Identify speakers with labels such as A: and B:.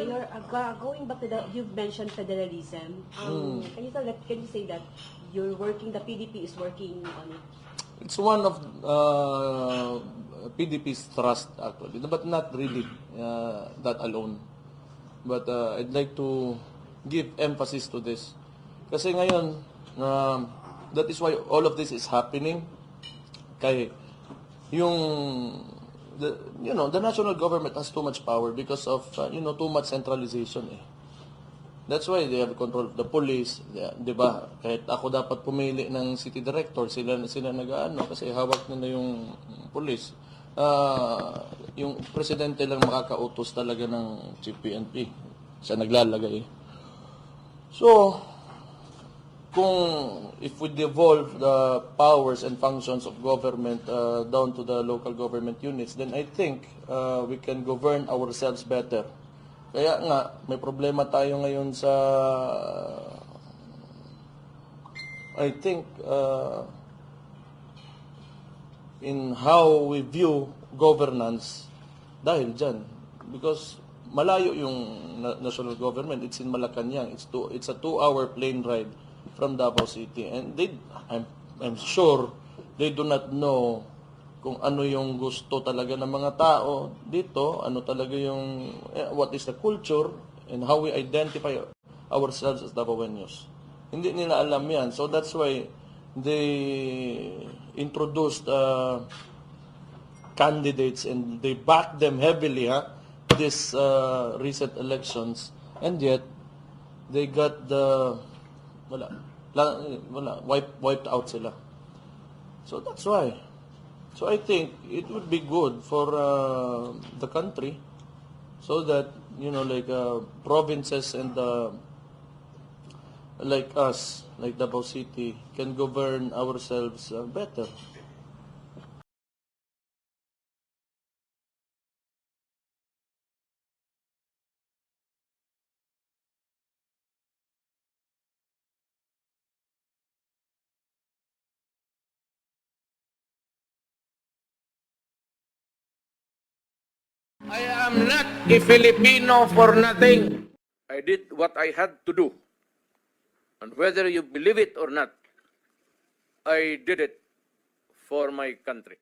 A: Mayor, uh, go- going back to the, you've mentioned federalism. Um, Can you tell that, can you say that you're working, the PDP is working on it?
B: It's one of uh, PDP's thrust actually, but not really uh, that alone. But uh, I'd like to give emphasis to this. Kasi ngayon, um, that is why all of this is happening. Kay yung the, you know, the national government has too much power because of uh, you know, too much centralization eh. That's why they have control of the police, yeah, 'di ba? Kahit ako dapat pumili ng city director, sila sila nag-aano kasi hawak nila yung police. Ah, yung presidente lang makakautos talaga ng chief PNP. Siya naglalagay. So, kung if we devolve the powers and functions of government uh, down to the local government units, then I think uh, we can govern ourselves better. Kaya nga, may problema tayo ngayon sa, I think, uh, in how we view governance dahil dyan. Because malayo yung na- national government. It's in Malacanang. It's two, it's a two-hour plane ride from Davao City. And they, I'm, I'm sure they do not know kung ano yung gusto talaga ng mga tao dito, ano talaga yung, eh, what is the culture, and how we identify ourselves as Davaoenos. Hindi nila alam yan. So that's why they introduced uh, candidates and they backed them heavily ha this uh, recent elections and yet they got the wala. La, wala. Wiped, wiped out sila. So that's why. So i think it would be good for uh, the country so that you know like uh, provinces and uh, like us like Davao City can govern ourselves uh, better
C: I am not a Filipino for nothing. I did what I had to do. And whether you believe it or not, I did it for my country.